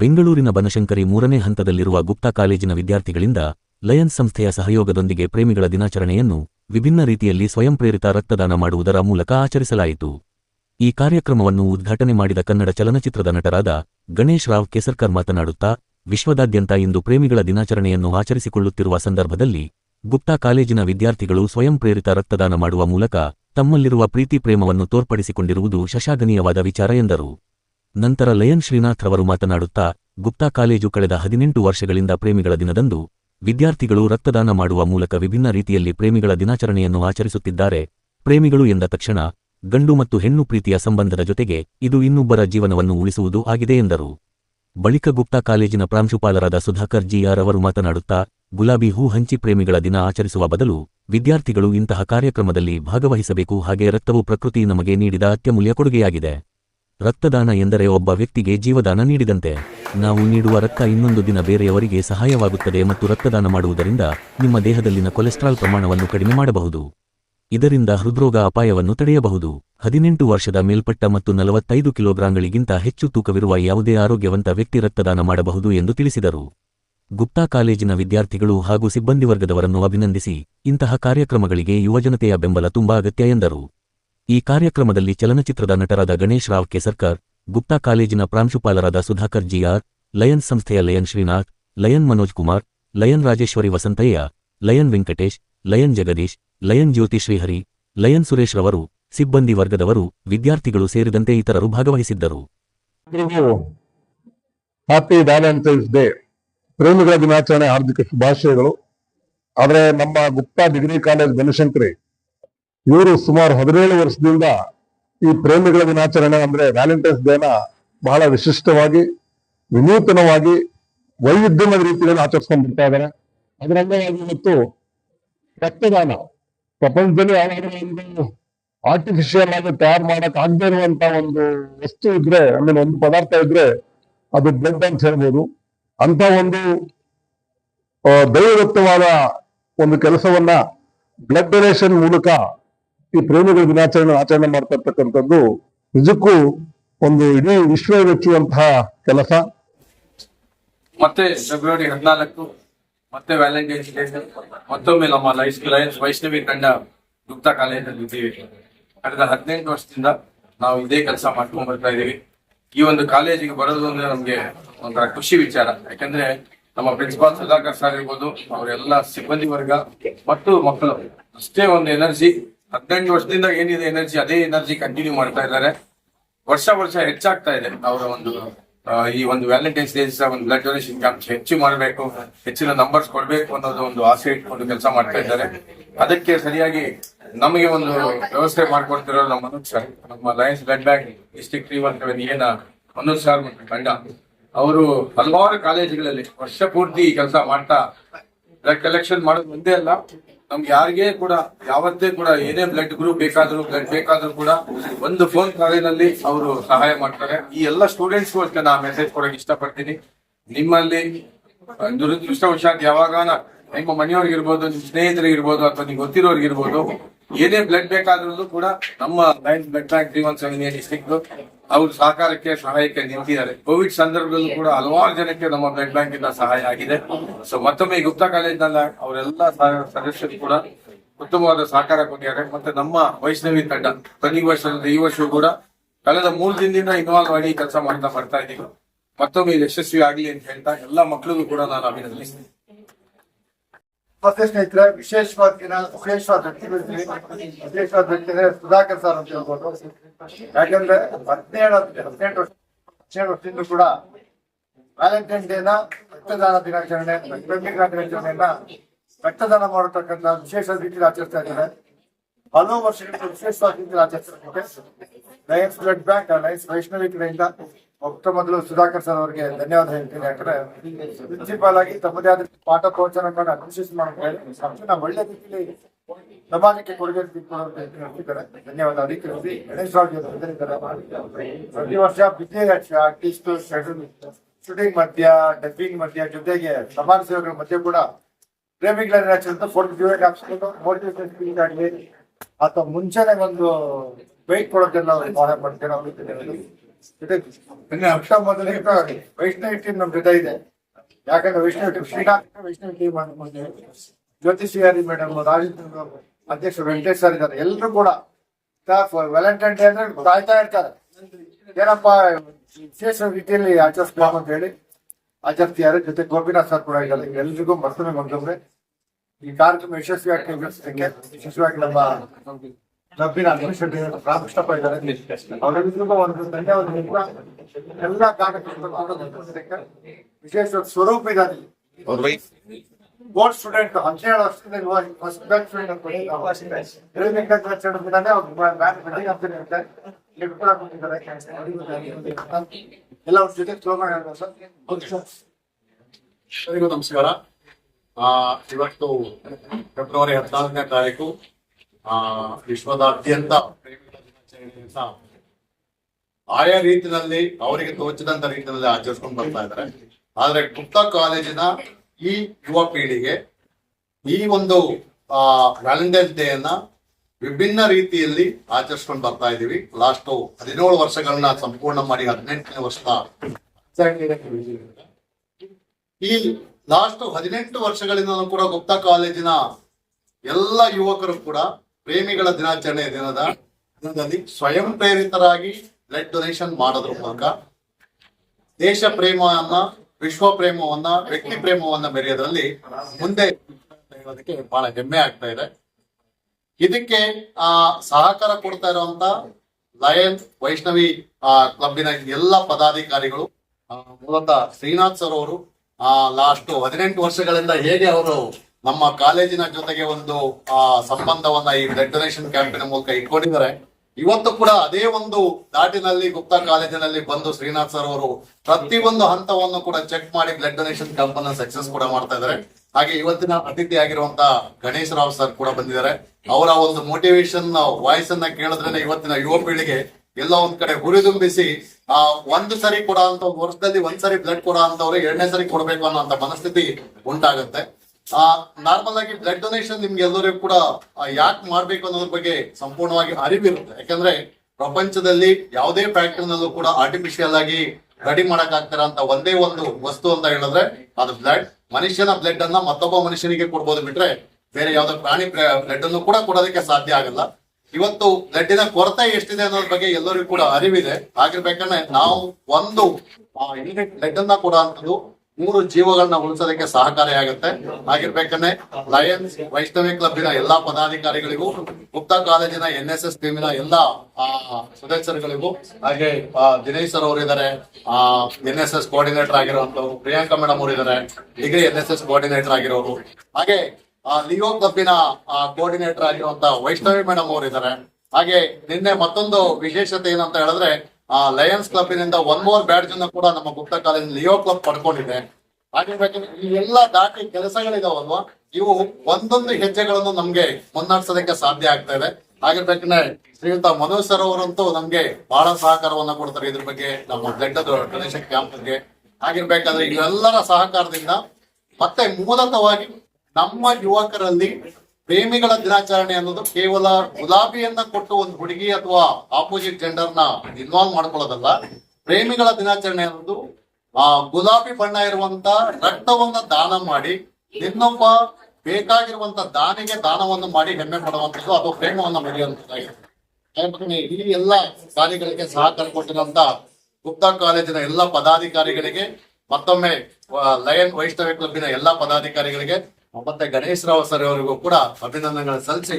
ಬೆಂಗಳೂರಿನ ಬನಶಂಕರಿ ಮೂರನೇ ಹಂತದಲ್ಲಿರುವ ಗುಪ್ತಾ ಕಾಲೇಜಿನ ವಿದ್ಯಾರ್ಥಿಗಳಿಂದ ಲಯನ್ಸ್ ಸಂಸ್ಥೆಯ ಸಹಯೋಗದೊಂದಿಗೆ ಪ್ರೇಮಿಗಳ ದಿನಾಚರಣೆಯನ್ನು ವಿಭಿನ್ನ ರೀತಿಯಲ್ಲಿ ಸ್ವಯಂಪ್ರೇರಿತ ರಕ್ತದಾನ ಮಾಡುವುದರ ಮೂಲಕ ಆಚರಿಸಲಾಯಿತು. ಈ ಕಾರ್ಯಕ್ರಮವನ್ನು ಉದ್ಘಾಟನೆ ಮಾಡಿದ ಕನ್ನಡ ಚಲನಚಿತ್ರದ ನಟರಾದ ಗಣೇಶ್ ರಾವ್ ಕೇಸರ್ಕರ್ ಮಾತನಾಡುತ್ತಾ, ವಿಶ್ವದಾದ್ಯಂತ ಇಂದು ಪ್ರೇಮಿಗಳ ದಿನಾಚರಣೆಯನ್ನು ಆಚರಿಸಿಕೊಳ್ಳುತ್ತಿರುವ ಸಂದರ್ಭದಲ್ಲಿ ಗುಪ್ತಾ ಕಾಲೇಜಿನ ವಿದ್ಯಾರ್ಥಿಗಳು ಸ್ವಯಂಪ್ರೇರಿತ ರಕ್ತದಾನ ಮಾಡುವ ಮೂಲಕ ತಮ್ಮಲ್ಲಿರುವ ಪ್ರೀತಿ ಪ್ರೇಮವನ್ನು ತೋರ್ಪಡಿಸಿಕೊಂಡಿರುವುದು ಶಶಾಗನೀಯವಾದ ವಿಚಾರ ಎಂದರು. ನಂತರ ಲಯನ್ ಶ್ರೀನಾಥ್ ರವರು ಮಾತನಾಡುತ್ತಾ, ಗುಪ್ತಾ ಕಾಲೇಜು ಕಳೆದ ಹದಿನೆಂಟು ವರ್ಷಗಳಿಂದ ಪ್ರೇಮಿಗಳ ದಿನದಂದು ವಿದ್ಯಾರ್ಥಿಗಳು ರಕ್ತದಾನ ಮಾಡುವ ಮೂಲಕ ವಿಭಿನ್ನ ರೀತಿಯಲ್ಲಿ ಪ್ರೇಮಿಗಳ ದಿನಾಚರಣೆಯನ್ನು ಆಚರಿಸುತ್ತಿದ್ದಾರೆ. ಪ್ರೇಮಿಗಳು ಎಂದ ತಕ್ಷಣ, ಗಂಡು ಮತ್ತು ಹೆಣ್ಣು ಪ್ರೀತಿಯ ಸಂಬಂಧದ ಜೊತೆಗೆ ಇದು ಇನ್ನೊಬ್ಬರ ಜೀವನವನ್ನು ಉಳಿಸುವುದು ಆಗಿದೆ ಎಂದರು. ಬಳಿಕ ಗುಪ್ತಾ ಕಾಲೇಜಿನ ಪ್ರಾಂಶುಪಾಲರಾದ ಸುಧಾಕರ್ ಜಿಆರ್ ಅವರು ಮಾತನಾಡುತ್ತಾ, ಗುಲಾಬಿ ಹೂ ಹಂಚಿ ಪ್ರೇಮಿಗಳ ದಿನ ಆಚರಿಸುವ ಬದಲು ವಿದ್ಯಾರ್ಥಿಗಳು ಇಂತಹ ಕಾರ್ಯಕ್ರಮದಲ್ಲಿ ಭಾಗವಹಿಸಬೇಕು, ಹಾಗೆ ರಕ್ತವು ಪ್ರಕೃತಿ ನಮಗೆ ನೀಡಿದ ಅತ್ಯಮೂಲ್ಯ ಕೊಡುಗೆಯಾಗಿದೆ. ರಕ್ತದಾನ ಎಂದರೆ ಒಬ್ಬ ವ್ಯಕ್ತಿಗೆ ಜೀವದಾನ ನೀಡಿದಂತೆ. ನಾವು ನೀಡುವ ರಕ್ತ ಇನ್ನೊಂದು ದಿನ ಬೇರೆಯವರಿಗೆ ಸಹಾಯವಾಗುತ್ತದೆ ಮತ್ತು ರಕ್ತದಾನ ಮಾಡುವುದರಿಂದ ನಿಮ್ಮ ದೇಹದಲ್ಲಿನ ಕೊಲೆಸ್ಟ್ರಾಲ್ ಪ್ರಮಾಣವನ್ನು ಕಡಿಮೆ ಮಾಡಬಹುದು. ಇದರಿಂದ ಹೃದ್ರೋಗ ಅಪಾಯವನ್ನು ತಡೆಯಬಹುದು. ಹದಿನೆಂಟು ವರ್ಷದ ಮೇಲ್ಪಟ್ಟ ಮತ್ತು ನಲವತ್ತೈದು ಕಿಲೋಗ್ರಾಂಗಳಿಗಿಂತ ಹೆಚ್ಚು ತೂಕವಿರುವ ಯಾವುದೇ ಆರೋಗ್ಯವಂತ ವ್ಯಕ್ತಿ ರಕ್ತದಾನ ಮಾಡಬಹುದು ಎಂದು ತಿಳಿಸಿದರು. ಗುಪ್ತಾ ಕಾಲೇಜಿನ ವಿದ್ಯಾರ್ಥಿಗಳು ಹಾಗೂ ಸಿಬ್ಬಂದಿ ವರ್ಗದವರನ್ನು ಅಭಿನಂದಿಸಿ, ಇಂತಹ ಕಾರ್ಯಕ್ರಮಗಳಿಗೆ ಯುವಜನತೆಯ ಬೆಂಬಲ ತುಂಬಾ ಅಗತ್ಯ ಎಂದರು. ಈ ಕಾರ್ಯಕ್ರಮದಲ್ಲಿ ಚಲನಚಿತ್ರದ ನಟರಾದ ಗಣೇಶ್ ರಾವ್, ಕೇಸರ್ಕರ್, ಗುಪ್ತಾ ಕಾಲೇಜಿನ ಪ್ರಾಂಶುಪಾಲರಾದ ಸುಧಾಕರ್ ಜಿಆರ್, ಲಯನ್ ಸಂಸ್ಥೆಯ lion Srinath, lion Manoj Kumar, lion Rajeshwari Vasanthaiah, lion Venkatesh, lion Jagadish, lion Jyothi Srihari, lion Suresh ರವರು, ಸಿಬ್ಬಂದಿ ವರ್ಗದವರು, ವಿದ್ಯಾರ್ಥಿಗಳು ಸೇರಿದಂತೆ ಇತರರು ಭಾಗವಹಿಸಿದ್ದರು. ಹ್ಯಾಪಿ ವ್ಯಾಲೆಂಟೈನ್ಸ್ ಡೇ ಪ್ರೇಮಿಗಳ ದಿನಾಚರಣೆ, ಹಾರ್ದಿಕ ಶುಭಾಶಯಗಳು. ಆದರೆ ನಮ್ಮ ಗುಪ್ತಾ ಡಿಗ್ರಿ ಕಾಲೇಜ್ ಬನಶಂಕರಿ ಇವರು ಸುಮಾರು ಹದಿನೇಳು ವರ್ಷದಿಂದ ಈ ಪ್ರೇಮಿಗಳ ದಿನಾಚರಣೆ ಅಂದ್ರೆ ವ್ಯಾಲೆಂಟೈನ್ಸ್ ಡೇನ ಬಹಳ ವಿಶಿಷ್ಟವಾಗಿ, ವಿನೂತನವಾಗಿ ವೈವಿಧ್ಯಮದ ರೀತಿಯಲ್ಲಿ ಆಚರಿಸ್ಕೊಂಡು ಬರ್ತಾ ಇದ್ದಾರೆ. ಅದರ ಅಂಗವಾಗಿ ಇವತ್ತು ರಕ್ತದಾನ. ಪ್ರಪಂಚದಲ್ಲಿ ಯಾವ್ದಾದ್ರು ಒಂದು ಆರ್ಟಿಫಿಷಿಯಲ್ ಆಗಿ ತಯಾರು ಮಾಡಕ್ ಆಗದೆ ಇರುವಂತ ಒಂದು ವಸ್ತು ಇದ್ರೆ ಆಮೇಲೆ ಒಂದು ಪದಾರ್ಥ ಇದ್ರೆ ಅದು ಬ್ಲಡ್ ಅಂತ ಹೇಳ್ಬೋದು. ಅಂತ ಒಂದು ದೈವದತ್ತವಾದ ಒಂದು ಕೆಲಸವನ್ನ ಬ್ಲಡ್ ಡೊನೇಷನ್ ಮೂಲಕ ಈ ಪ್ರೇಮಿಗಳ ದಿನಾಚರಣೆ ಆಚರಣೆ ಮಾಡ್ತಾ ಇರ್ತಕ್ಕಂಥದ್ದು ನಿಜಕ್ಕೂ ಒಂದು ಇಡೀ ವಿಶ್ವ ಮೆಚ್ಚುವಂತಹ ಕೆಲಸ. ಮತ್ತೆ ಫೆಬ್ರವರಿ ಹದಿನಾಲ್ಕು, ಮತ್ತೆ ವ್ಯಾಲೆಂಟೈನ್ಸ್ ಡೇ, ಮತ್ತೊಮ್ಮೆ ನಮ್ಮ ಲೈಫ್ ಲಯನ್ಸ್ ವೈಷ್ಣವಿ ತಂಡ ಗುಪ್ತಾ ಕಾಲೇಜಲ್ಲಿ ಇದ್ದೀವಿ. ಕಳೆದ ಹದಿನೆಂಟು ವರ್ಷದಿಂದ ನಾವು ಇದೇ ಕೆಲಸ ಮಾಡ್ಕೊಂಡು ಬರ್ತಾ ಇದೀವಿ ಈ ಒಂದು ಕಾಲೇಜಿಗೆ ಬರೋದು ಅಂದ್ರೆ ನಮ್ಗೆ ಒಂಥರ ಖುಷಿ ವಿಚಾರ. ಯಾಕಂದ್ರೆ ನಮ್ಮ ಪ್ರಿನ್ಸಿಪಾಲ್ ಸುಧಾಕರ್ ಸರ್ ಇರ್ಬೋದು, ಅವರೆಲ್ಲ ಸಿಬ್ಬಂದಿ ವರ್ಗ, ಮತ್ತು ಮಕ್ಕಳು. ಅಷ್ಟೇ ಒಂದು ಎನರ್ಜಿ ಹದಿನೆಂಟು ವರ್ಷದಿಂದ ಏನಿದೆ ಎನರ್ಜಿ ಅದೇ ಎನರ್ಜಿ ಕಂಟಿನ್ಯೂ ಮಾಡ್ತಾ ಇದ್ದಾರೆ. ವರ್ಷ ವರ್ಷ ಹೆಚ್ಚಾಗ್ತಾ ಇದೆ. ಅವರ ಒಂದು ಈ ಒಂದು ವ್ಯಾಲೆಂಟೈನ್ಸ್ ಡೇ ಒಂದು ಬ್ಲಡ್ ಡೊನೇಷನ್ ಕ್ಯಾಂಪ್ ಹೆಚ್ಚು ಮಾಡಬೇಕು, ಹೆಚ್ಚಿನ ನಂಬರ್ಸ್ ಕೊಡಬೇಕು ಅನ್ನೋದು ಒಂದು ಆಸೆ ಇಟ್ಕೊಂಡು ಕೆಲಸ ಮಾಡ್ತಾ ಇದ್ದಾರೆ. ಅದಕ್ಕೆ ಸರಿಯಾಗಿ ನಮಗೆ ಒಂದು ವ್ಯವಸ್ಥೆ ಮಾಡ್ಕೊಡ್ತಿರೋ ನಮ್ಮ ಮನೋಜ್ ಸರ್ ನಮ್ಮ ಲಯನ್ಸ್ ಬ್ಲಡ್ ಬ್ಯಾಂಕ್ ಡಿಸ್ಟಿಕ್ ಏನ ಮನೋಜ್ ಸರ್ ತಂಡ, ಅವರು ಹಲವಾರು ಕಾಲೇಜುಗಳಲ್ಲಿ ವರ್ಷ ಪೂರ್ತಿ ಕೆಲಸ ಮಾಡ್ತಾ ಬ್ಲಡ್ ಕಲೆಕ್ಷನ್ ಮಾಡೋದು ಒಂದೇ ಅಲ್ಲ ನಮ್ಗೆ ಯಾರಿಗೆ ಕೂಡ ಯಾವತ್ತೇ ಕೂಡ ಏನೇ ಬ್ಲಡ್ ಗ್ರೂಪ್ ಬೇಕಾದ್ರೂ ಬ್ಲಡ್ ಬೇಕಾದ್ರೂ ಕೂಡ ಒಂದು ಫೋನ್ ಕಾಲಿನಲ್ಲಿ ಅವರು ಸಹಾಯ ಮಾಡ್ತಾರೆ. ಈ ಎಲ್ಲ ಸ್ಟೂಡೆಂಟ್ಸ್ ನಾ ಮೆಸೇಜ್ ಕೊಡಕ್ ಇಷ್ಟಪಡ್ತೀನಿ. ನಿಮ್ಮಲ್ಲಿ ದುರದೃಷ್ಟವಶಾತ್ ಯಾವಾಗಾನ ನಿಮ್ಮ ಮನೆಯವ್ರಿಗಿರ್ಬೋದು ನಿಮ್ ಸ್ನೇಹಿತರಿಗಿರ್ಬೋದು ಅಥವಾ ನಿಮ್ಗೆ ಗೊತ್ತಿರೋರ್ಗಿರ್ಬೋದು, ಏನೇ ಬ್ಲಡ್ ಬೇಕಾದ್ರೂ ಕೂಡ ನಮ್ಮ Lions blood bank three one seven ಅವ್ರ ಸಹಕಾರಕ್ಕೆ ಸಹಾಯಕ್ಕೆ ನಿಂತಿದ್ದಾರೆ. ಕೋವಿಡ್ ಸಂದರ್ಭದಲ್ಲೂ ಕೂಡ ಹಲವಾರು ಜನಕ್ಕೆ ನಮ್ಮ ಬ್ಲಡ್ ಬ್ಯಾಂಕ್ ಸಹಾಯ ಆಗಿದೆ. ಸೊ ಮತ್ತೊಮ್ಮೆ ಗುಪ್ತಾ ಕಾಲೇಜ್ನಲ್ಲ ಅವರೆಲ್ಲ ಸದಸ್ಯರು ಕೂಡ ಉತ್ತಮವಾದ ಸಹಕಾರ ಕೊಟ್ಟಿದ್ದಾರೆ. ಮತ್ತೆ ನಮ್ಮ ವೈಷ್ಣವಿ ತಂಡ ಪ್ರತಿ ವರ್ಷದಿಂದ ಈ ವರ್ಷವೂ ಕೂಡ ಕಳೆದ ಮೂರು ದಿನದಿಂದ ಇನ್ವಾಲ್ವ್ ಆಗಿ ಕೆಲಸ ಮಾಡ್ತಾ ಬರ್ತಾ ಇದ್ದೀವಿ. ಮತ್ತೊಮ್ಮೆ ಯಶಸ್ವಿ ಆಗ್ಲಿ ಅಂತ ಹೇಳ್ತಾ ಎಲ್ಲ ಮಕ್ಕಳಿಗೂ ಕೂಡ ನಾನು ಅಭಿನಂದಿಸ್ತೀನಿ ಸ್ನೇಹಿತರೆ ವಿಶೇಷವಾದ ದಿನ ವಿಶೇಷವಾದ ವ್ಯಕ್ತಿಗಳಿದ್ದೀವಿ ವಿಶೇಷವಾದ ವ್ಯಕ್ತಿ ಅಂದ್ರೆ ಸುಧಾಕರ್ ಸರ್ ಅಂತ ಹೇಳ್ಬೋದು ಯಾಕಂದ್ರೆ ಹದಿನೇಳು ಹದಿನೆಂಟು ವರ್ಷ ಹದಿನೇಳು ವರ್ಷದಿಂದ ಕೂಡ ವ್ಯಾಲೆಂಟೈನ್ ಡೇನ ರಕ್ತದಾನ ದಿನಾಚರಣೆ ಪ್ರೇಮಿಕರ ದಿನಾಚರಣೆಯನ್ನ ರಕ್ತದಾನ ಮಾಡತಕ್ಕಂತ ವಿಶೇಷ ರೀತಿಯಲ್ಲಿ ಆಚರಿಸ್ತಾ ಇದ್ದಾರೆ ಹಲವು ವರ್ಷಗಳಿಂದ ವಿಶೇಷವಾದ ರೀತಿಯಲ್ಲಿ ಆಚರಿಸ್ತಾರೆ Lions blood bank Lions Vaishnavi ಕಡೆಯಿಂದ ಮೊಟ್ಟ ಮೊದಲು ಸುಧಾಕರ್ ಸರ್ ಅವರಿಗೆ ಧನ್ಯವಾದ ಹೇಳ್ತೀನಿ ಯಾಕಂದ್ರೆ ಪ್ರಿನ್ಸಿಪಾಲ್ ಆಗಿ ತಮ್ಮದೇ ಆದ ಪಾಠ ಪ್ರವಚನಗಳನ್ನ ಅನುಸರಿಸಿ ಮಾಡ್ತಾರೆ ಸಂಪೂರ್ಣ ಒಳ್ಳೆ ರೀತಿಯಲ್ಲಿ ಸಮಾಜಕ್ಕೆ ಕೊಡುಗೆ ಧನ್ಯವಾದ. ಅದಕ್ಕೆ ಗಣೇಶ್ ರಾವ್. ಪ್ರತಿ ವರ್ಷ ವಿದ್ಯೆ ಆರ್ಟಿಸ್ಟ್ ಶೂಟಿಂಗ್ ಮಧ್ಯ ಡಬ್ಬಿಂಗ್ ಮಧ್ಯ ಜೊತೆಗೆ ಸಮಾಜ ಸೇವೆಗಳ ಮಧ್ಯೆ ಕೂಡ ಪ್ರೇಮಿಗಳ ದಿನಾಚರಣೆ ಫೋಟೋ ಜೀವನ ಹಾಕ್ಸ್ಕೊಂಡು ಮೋಟಿವೇಶನ್ ಸ್ಪೀಚ್ ಆಗಲಿ ಅಥವಾ ಮುಂಚೆನೆ ಒಂದು ವೆಯ್ಟ್ ಕೊಡೋದೆಲ್ಲ ಸಹಾಯ ಮಾಡ್ತಾರೆ. ಜೊತೆ ಅಕ್ಷ ಮೊದಲೇ ಮೊದಲಿಗೆ ವೈಷ್ಣವಿ ಟೀಮ್ ನಮ್ ಜೊತೆ ಇದೆ. ಯಾಕಂದ್ರೆ ವೈಷ್ಣವಿ ಟೀಮ್ ಶ್ರೀರಾಮ ವೈಷ್ಣವಿ ಟೀಮ್ ಅನ್ಕೊಂಡು ಜ್ಯೋತಿ ಸಿಆರಿ ಮೇಡಮ್, ರಾಜೇಂದ್ರ ಅಧ್ಯಕ್ಷ ವೆಂಕಟೇಶ್ ಸರ್ ಇದ್ದಾರೆ. ಎಲ್ಲರೂ ಕೂಡ ವ್ಯಾಲೆಂಟೈನ್ ಡೇ ಅಂದ್ರೆ ಕಾಯ್ತಾ ಇರ್ತಾರೆ. ಏನಪ್ಪ, ವಿಶೇಷ ರೀತಿಯಲ್ಲಿ ಆಚರಿಸ್ಬೇಕು ಅಂತ ಹೇಳಿ ಆಚರಿಸ್ತಿದ್ದಾರೆ ಜೊತೆ ಗೋಪಿನಾಥ್ ಸರ್ ಕೂಡ ಇದ್ದಾರೆ. ಎಲ್ರಿಗೂ ಮರ್ತನೆ ಬಂದವ್ರೆ ಈ ಕಾರ್ಯಕ್ರಮ ಯಶಸ್ವಿಯಾಗಿ ಯಶಸ್ವಿಯಾಗಿ ನಮ್ಮ ಕಬ್ಬಿನ ಅಧ್ಯಕ್ಷರು ರಾಮಕೃಷ್ಣಪ್ಪ ಇದ್ದಾರೆ. ಅವರೆಲ್ಲರಿಗೂ ಒಂದು ಧನ್ಯವಾದ ಎಲ್ಲ ನಿರ್ವಹಿಸೋದಕ್ಕೆ ವಿಶೇಷ ಸ್ವರೂಪ ಇದ್ದಾರೆ ಬೋರ್ಡ್ ಸ್ಟೂಡೆಂಟ್ ಹದಿನೇಳು ವರ್ಷದಿಂದ ಫಸ್ಟ್ ಬ್ಯಾಚ್ ಎಲ್ಲ ಅವ್ರ ಜೊತೆ ಎಲ್ಲರಿಗೂ ನಮಸ್ಕಾರ. ಆ, ಇವತ್ತು ಫೆಬ್ರವರಿ ಹದಿನಾಲ್ಕನೇ ತಾರೀಕು ಆ, ವಿಶ್ವದಾದ್ಯಂತ ಪ್ರೇಮಿಗಳ ಅಂತ ಆಯಾ ರೀತಿಯಲ್ಲಿ ಅವರಿಗೆ ತೋಚಿದಂತ ರೀತಿಯಲ್ಲಿ ಆಚರಿಸ್ಕೊಂಡು ಬರ್ತಾ ಇದ್ದಾರೆ ಆದ್ರೆ ಗುಪ್ತಾ ಕಾಲೇಜಿನ ಈ ಯುವ ಪೀಳಿಗೆ ಈ ಒಂದು ಆ ವ್ಯಾಲೆಂಟೈನ್ಸ್ ಡೇ ಅನ್ನ ವಿಭಿನ್ನ ರೀತಿಯಲ್ಲಿ ಆಚರಿಸ್ಕೊಂಡು ಬರ್ತಾ ಇದೀವಿ ಲಾಸ್ಟ್ ಹದಿನೇಳು ವರ್ಷಗಳನ್ನ ಸಂಪೂರ್ಣ ಮಾಡಿ ಹದಿನೆಂಟನೇ ವರ್ಷ. ಈ ಲಾಸ್ಟ್ ಹದಿನೆಂಟು ವರ್ಷಗಳಿಂದ ಕೂಡ ಗುಪ್ತಾ ಕಾಲೇಜಿನ ಎಲ್ಲ ಯುವಕರು ಕೂಡ ಪ್ರೇಮಿಗಳ ದಿನಾಚರಣೆ ದಿನದ ದಿನದಲ್ಲಿ ಸ್ವಯಂ ಪ್ರೇರಿತರಾಗಿ ಬ್ಲಡ್ ಡೊನೇಷನ್ ಮಾಡೋದ್ರ ಮೂಲಕ ದೇಶ ಪ್ರೇಮವನ್ನ, ವಿಶ್ವ ಪ್ರೇಮವನ್ನ, ವ್ಯಕ್ತಿ ಪ್ರೇಮವನ್ನ ಮೆರೆಯೋದ್ರಲ್ಲಿ ಮುಂದೆ ಬಹಳ ಹೆಮ್ಮೆ ಆಗ್ತಾ ಇದೆ. ಇದಕ್ಕೆ, ಆ, ಸಹಕಾರ ಕೊಡ್ತಾ ಇರುವಂತ ಲಯನ್, ವೈಷ್ಣವಿ, ಆ, ಕ್ಲಬ್ಬಿನ ಎಲ್ಲ ಪದಾಧಿಕಾರಿಗಳು ಮೂಲತಃ ಶ್ರೀನಾಥ್ ಸರ್ ಅವರು, ಆ ಲಾಸ್ಟ್ ಹದಿನೆಂಟು ವರ್ಷಗಳಿಂದ ಹೇಗೆ ಅವರು ನಮ್ಮ ಕಾಲೇಜಿನ ಜೊತೆಗೆ ಒಂದು, ಆ, ಸಂಬಂಧವನ್ನ ಈ ಬ್ಲಡ್ ಡೊನೇಷನ್ ಕ್ಯಾಂಪಿನ ಮೂಲಕ ಇಟ್ಕೊಂಡಿದ್ದಾರೆ. ಇವತ್ತು ಕೂಡ ಅದೇ ಒಂದು ದಾಟಿನಲ್ಲಿ, ಗುಪ್ತಾ ಕಾಲೇಜಿನಲ್ಲಿ ಬಂದು ಶ್ರೀನಾಥ್ ಸರ್ ಅವರು ಪ್ರತಿ ಒಂದು ಹಂತವನ್ನು ಕೂಡ ಚೆಕ್ ಮಾಡಿ ಬ್ಲಡ್ ಡೊನೇಷನ್ ಕ್ಯಾಂಪ್ ಅನ್ನ ಸಕ್ಸಸ್ ಕೂಡ ಮಾಡ್ತಾ ಇದ್ದಾರೆ. ಹಾಗೆ ಇವತ್ತಿನ ಅತಿಥಿ ಆಗಿರುವಂತಹ ಗಣೇಶ್ ರಾವ್ ಸರ್ ಕೂಡ ಬಂದಿದ್ದಾರೆ. ಅವರ ಒಂದು ಮೋಟಿವೇಶನ್ ವಾಯ್ಸ್ ಅನ್ನ ಕೇಳಿದ್ರೆ ಇವತ್ತಿನ ಯುವ ಪೀಳಿಗೆ ಎಲ್ಲ ಒಂದ್ ಕಡೆ ಹುರಿದುಂಬಿಸಿ, ಆ, ಒಂದು ಸರಿ ಕೊಡ ಅಂತ ವರ್ಷದಲ್ಲಿ ಒಂದ್ ಸರಿ ಬ್ಲಡ್ ಕೊಡ ಅಂತವ್ರೆ ಎರಡನೇ ಸರಿ ಕೊಡ್ಬೇಕು ಅನ್ನೋ ಮನಸ್ಥಿತಿ ಉಂಟಾಗುತ್ತೆ. ನಾರ್ಮಲ್ ಆಗಿ ಬ್ಲಡ್ ಡೊನೇಷನ್ ನಿಮ್ಗೆ ಎಲ್ಲರಿಗೂ ಕೂಡ ಯಾಕೆ ಮಾಡ್ಬೇಕು ಅನ್ನೋದ್ರ ಬಗ್ಗೆ ಸಂಪೂರ್ಣವಾಗಿ ಅರಿವಿರುತ್ತೆ. ಯಾಕಂದ್ರೆ ಪ್ರಪಂಚದಲ್ಲಿ ಯಾವುದೇ ಫ್ಯಾಕ್ಟ್ರಿನಲ್ಲೂ ಕೂಡ ಆರ್ಟಿಫಿಷಿಯಲ್ ಆಗಿ ರೆಡಿ ಮಾಡಕ್ ಆಗ್ತಾರ ಅಂತ ಒಂದೇ ಒಂದು ವಸ್ತು ಅಂತ ಹೇಳಿದ್ರೆ, ಅದು ಬ್ಲಡ್ ಮನುಷ್ಯನ ಬ್ಲಡ್ ಅನ್ನ ಮತ್ತೊಬ್ಬ ಮನುಷ್ಯನಿಗೆ ಕೊಡ್ಬೋದು ಬಿಟ್ರೆ ಬೇರೆ ಯಾವ್ದೋ ಪ್ರಾಣಿ ಬ್ಲಡ್ ಅನ್ನು ಕೂಡ ಕೊಡೋದಕ್ಕೆ ಸಾಧ್ಯ ಆಗಲ್ಲ. ಇವತ್ತು ಬ್ಲಡ್ಡಿನ ಕೊರತೆ ಎಷ್ಟಿದೆ ಅನ್ನೋದ್ರ ಬಗ್ಗೆ ಎಲ್ಲರಿಗೂ ಕೂಡ ಅರಿವಿದೆ. ಆಗಿರ್ಬೇಕಂದ್ರೆ ನಾವು ಒಂದು ಬ್ಲಡ್ ಅನ್ನ ಕೂಡ ಅಂತದ್ದು ಮೂರು ಜೀವಗಳನ್ನ ಉಳಿಸೋದಕ್ಕೆ ಸಹಕಾರಿಯಾಗುತ್ತೆ ಆಗಿರ್ಬೇಕನ್ನ ಲಯನ್ಸ್ ವೈಷ್ಣವಿ ಕ್ಲಬ್ಬಿನ ಎಲ್ಲಾ ಪದಾಧಿಕಾರಿಗಳಿಗೂ, ಗುಪ್ತ ಕಾಲೇಜಿನ ಎನ್ ಎಸ್ ಎಸ್ ಟೀಮಿನ ಎಲ್ಲಾ ಸದಸ್ಯರುಗಳಿಗೂ, ಹಾಗೆ ದಿನೇಶ್ ಸರ್ ಅವರು ಆ ಎನ್ ಎಸ್ ಎಸ್ ಕೋಆರ್ಡಿನೇಟರ್ ಆಗಿರುವಂತವ್ರು ಪ್ರಿಯಾಂಕಾ ಮೇಡಮ್ ಅವರು ಇದ್ದಾರೆ degree N S S coordinator ಆಗಿರೋರು. ಹಾಗೆ ಲಿಯೋ ಕ್ಲಬ್ಬಿನ ಕೋಆರ್ಡಿನೇಟರ್ ಆಗಿರುವಂತ ವೈಷ್ಣವಿ ಮೇಡಮ್ ಅವರು ಇದ್ದಾರೆ ಹಾಗೆ, ನಿನ್ನೆ ಮತ್ತೊಂದು ವಿಶೇಷತೆ ಏನಂತ ಹೇಳಿದ್ರೆ ಆ ಲಯನ್ಸ್ ಕ್ಲಬ್ಬಿನಿಂದ ಒನ್ ಮೋರ್ ಬ್ಯಾಡ್ಜ್ ಅನ್ನು ಕೂಡ ನಮ್ಮ ಗುಪ್ತ ಕಾಲೇಜ್ ಲಿಯೋ ಕ್ಲಬ್ ಪಡ್ಕೊಂಡಿದೆ. ಈ ಎಲ್ಲ ದಾಟಿ ಕೆಲಸಗಳಿದಾವಲ್ವಾ? ಇವು ಒಂದೊಂದು ಹೆಜ್ಜೆಗಳನ್ನು ನಮ್ಗೆ ಮುನ್ನಡೆಸೋದಕ್ಕೆ ಸಾಧ್ಯ ಆಗ್ತಾ ಇದೆ. ಹಾಗಿರ್ಬೇಕಂದ್ರೆ ಶ್ರೀಯುತ ಮನೋಜ್ ಸರ್ ಅವರಂತೂ ನಮ್ಗೆ ಬಹಳ ಸಹಕಾರವನ್ನ ಕೊಡ್ತಾರೆ. ಇದ್ರ ಬಗ್ಗೆ ನಮ್ಮ ದೊಡ್ಡ ಗಣೇಶ ಕ್ಯಾಂಪ್ ಬಗ್ಗೆ ಆಗಿರ್ಬೇಕಂದ್ರೆ ಇವೆಲ್ಲರ ಸಹಕಾರದಿಂದ ಮತ್ತೆ ಮೂಲತವಾಗಿ ನಮ್ಮ ಯುವಕರಲ್ಲಿ ಪ್ರೇಮಿಗಳ ದಿನಾಚರಣೆ ಅನ್ನೋದು ಕೇವಲ ಗುಲಾಬಿಯನ್ನ ಕೊಟ್ಟು ಒಂದು ಹುಡುಗಿ ಅಥವಾ ಆಪೋಸಿಟ್ ಜೆಂಡರ್ನ ಇನ್ವಾಲ್ವ್ ಮಾಡ್ಕೊಳ್ಳೋದಲ್ಲ. ಪ್ರೇಮಿಗಳ ದಿನಾಚರಣೆ ಅನ್ನೋದು, ಆ, ಗುಲಾಬಿ ಬಣ್ಣ ಇರುವಂತ ರಕ್ತವನ್ನ ದಾನ ಮಾಡಿ, ಇನ್ನೊಬ್ಬ ಬೇಕಾಗಿರುವಂತ ದಾನಿಗೆ ದಾನವನ್ನು ಮಾಡಿ ಹೆಮ್ಮೆ ಪಡುವಂಥದ್ದು ಅದು ಪ್ರೇಮವನ್ನ ಮೆರೆಯುವಂತದ್ದಾಗಿದೆ ಈ ಎಲ್ಲ ಕಾರ್ಯಗಳಿಗೆ ಸಹಕಾರ ಕೊಟ್ಟಿರುವಂತ ಗುಪ್ತಾ ಕಾಲೇಜಿನ ಎಲ್ಲ ಪದಾಧಿಕಾರಿಗಳಿಗೆ, ಮತ್ತೊಮ್ಮೆ ಲಯನ್ ವೈಷ್ಣವ ಕ್ಲಬ್ಬಿನ ಎಲ್ಲಾ ಪದಾಧಿಕಾರಿಗಳಿಗೆ ಮತ್ತೆ ಗಣೇಶ್ ರಾವ್ ಸರ್ ಅವರಿಗೂ ಕೂಡ ಅಭಿನಂದನೆಗಳನ್ನು ಸಲ್ಲಿಸಿ